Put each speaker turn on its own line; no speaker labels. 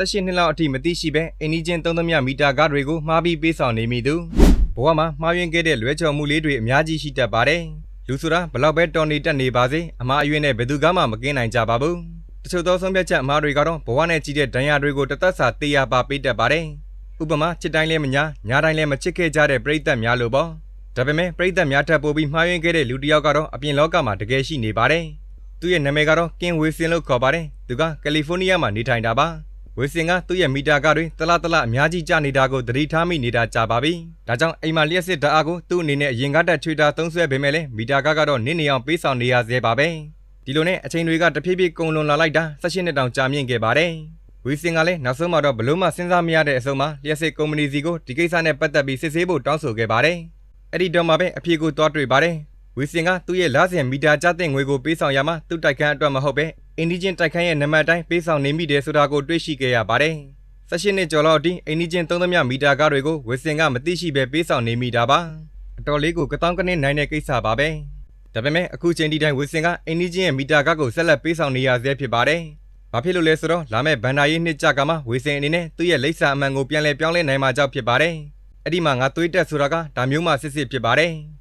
18နှစ်လောက်အထိမသိရှိပဲအင်းကြီးချင်းသုံးသမျှမီတာကားတွေကိုမှားပြီးပေးဆောင်နေမိသူဘဝမှာမှားယွင်းခဲ့တဲ့လွဲချော်မှုလေးတွေအများကြီးရှိတတ်ပါတယ်လူဆိုတာဘလောက်ပဲတော်နေတတ်နေပါစေအမှားအယွင်းနဲ့ဘယ်သူကမှမကင်းနိုင်ကြပါဘူးတချို့သောဆုံးဖြတ်ချက်အမှားတွေကတော့ဘဝနဲ့ကြီးတဲ့ဒဏ်ရာတွေကိုတသက်စာတေးရပါပေးတတ်ပါတယ်ဥပမာချစ်တိုင်းလဲမညာညာတိုင်းလဲမချစ်ခဲ့ကြတဲ့ပြိတ္တများလို့ပေါ့ဒါပေမဲ့ပြိတ္တများထပ်ပို့ပြီးမှားယွင်းခဲ့တဲ့လူတစ်ယောက်ကတော့အပြင်လောကမှာတကယ်ရှိနေပါတယ်သူ့ရဲ့နာမည်ကတော့ကင်ဝေစင်လို့ခေါ်ပါတယ်သူကကယ်လီဖိုးနီးယားမှာနေထိုင်တာပါ ဝေစင်ကသူ့ရဲ့မီတာကားတွေတလားတလားအများကြီးကျနေတာကိုသတိထားမိနေတာကြာပါပြီ။ဒါကြောင့်အိမ်မှာလျှက်စစ်ဓာတ်အားကိုသူ့အနေနဲ့အရင်ကတက်ချွေတာသုံးဆွဲပေမဲ့လည်းမီတာကားကတော့နင်းနေအောင်ပေးဆောင်နေရသေးပါပဲ။ဒီလိုနဲ့အချိန်တွေကတဖြည်းဖြည်းကုန်လွန်လာလိုက်တာ16နှစ်တောင်ကြာမြင့်ခဲ့ပါတယ်။ဝေစင်ကလည်းနောက်ဆုံးမှတော့ဘလို့မှစဉ်းစားမရတဲ့အဆုံးမှာလျှက်စစ်ကုမ္ပဏီစီကိုဒီကိစ္စနဲ့ပတ်သက်ပြီးစစ်ဆေးဖို့တောင်းဆိုခဲ့ပါတယ်။အဲ့ဒီတော့မှပဲအဖြေကိုတွားတွေ့ပါတယ်။ဝီစင်ကသူ့ရဲ့လစဉ်မီတာကျတဲ့ငွေကိုပေးဆောင်ရမှာသူ့တိုက်ခန်းအတွက်မဟုတ်ပဲ အင်ဒီဂျင်တိုက်ခန်းရဲ့နံပါတ်တိုင်းပေးဆောင်နေမိတယ်ဆိုတာကိုတွေ့ရှိခဲ့ရပါတယ်။18နှစ်ကျော်လောက်အထိအင်ဒီဂျင်သုံးသမျှမီတာကားတွေကိုဝီစင်ကမသိရှိပဲပေးဆောင်နေမိတာပါ။အတော်လေးကိုကတောင်းကနင်းနိုင်တဲ့ကိစ္စပါပဲ။ဒါပေမဲ့အခုချိန်ဒီတိုင်းဝီစင်ကအင်ဒီဂျင်ရဲ့မီတာကားကိုဆက်လက်ပေးဆောင်နေရဆဲဖြစ်ပါတယ်။ဘာဖြစ်လို့လဲဆိုတော့လာမယ့်ဗန်ဒါရေးနှစ်ကြကမှဝီစင်အနေနဲ့သူ့ရဲ့လိပ်စာအမှန်ကိုပြန်လည်ပြောင်းလဲနိုင်မှာကြောက်ဖြစ်ပါတယ်။အဲ့ဒီမှာငါသွေးတက်ဆိုတာကဒါမျိုးမှစစ်စစ်ဖြစ်ပါတယ်။